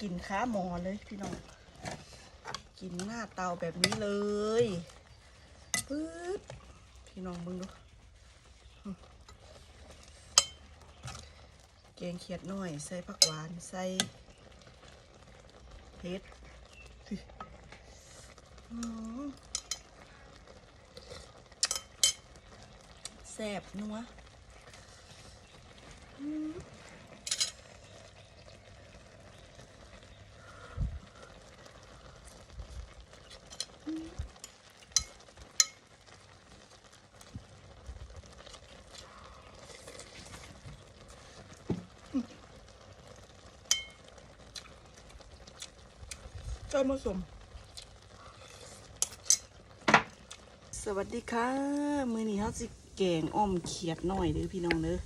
กินข้าหมอเลยพี่น้อง กินหน้าเตาแบบนี้เลยปึ๊ดพี่น้องมึงดูแกงเขียดหน่อย ใส่ผักหวาน ใส่เผ็ดแซ่บนัวอืม จอยผสม สวัสดีค่ะ มือนี้เขาสิแกงอ้อมเขียดหน่อยเด้อพี่น้องเด้อ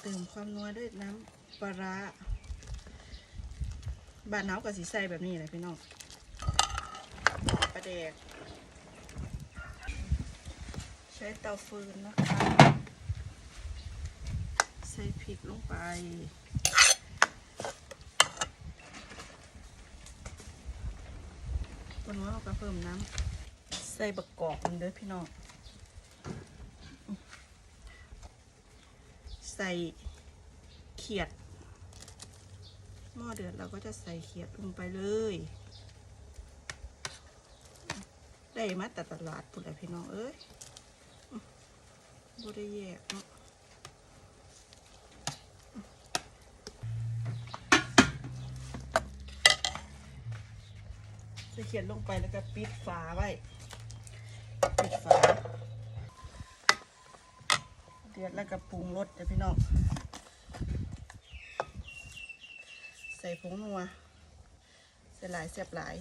เติมความนัวด้วยน้ำปลาร้าบานเนากับสีใสแบบนี้เลยพี่น้องปลาแดก ใช้เตาฟืนนะคะ ใส่พริกลงไป คนว่าเราก็เพิ่มน้ำใส่บักกอกมันเด้อพี่น้องใส่เขียด หม้อเดือดเราก็จะใส่เขียดลงไปเลย ได้มาแต่ตลาดปุ่นแหละพี่น้องเอ้ยบ่ได้แยกเนาะ ใส่เขียดลงไปแล้วก็ปิดฝาไว้ ปิดฝา เดือดแล้วก็ปรุงรสจ้ะพี่น้อง ใส่ผงนัว ใส่หลายแซ่บหลาย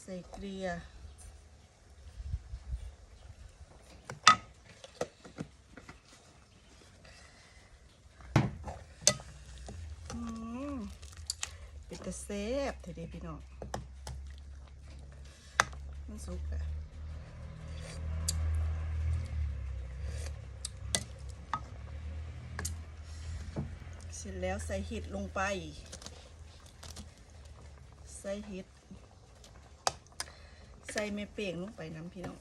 ใส่เกลือม เป็นตะเซฟเถอะเดีพี่น้องมันสุกอะเสร็จแล้วใส่เห็ดลงไป ใส่เห็ด ใส่เมเป่งลงไปน้ำพี่น้อง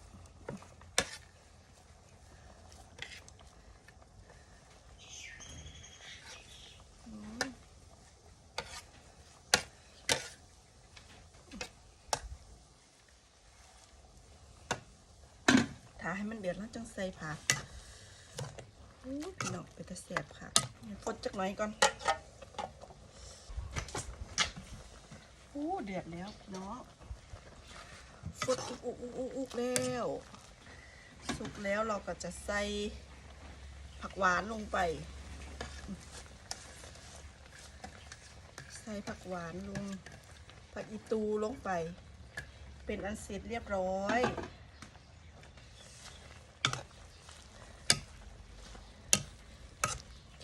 าให้มันเดือดแล้วจังใส่ผักอู้พี่น้องไปตะเสียบค่ะฟดจักหน่อยก่อนอู้เดือดแล้วพี่น้องฟดอุกอุกอุกอุกอุกแล้วสุกแล้วเราก็จะใส่ผักหวานลงไป ใส่ผักหวานลงผักอีตูลงไป เป็นอันเสร็จเรียบร้อย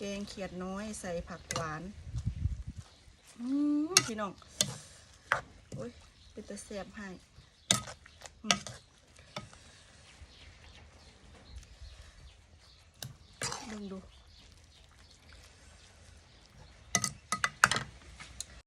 แกงเขียดน้อยใส่ผักหวานอืมพี่น้องโอ้ยเป็นตะแสบให้อืมลองดู